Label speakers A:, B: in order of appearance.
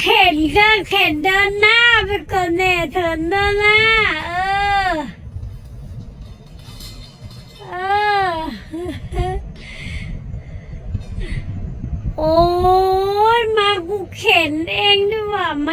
A: เข็นก็เข็นเดินหน้าไปก่อนเนี่ยเถินเดินหน้า เออ เออ โอ้ยมากูเข็นเองดีกว่าไหม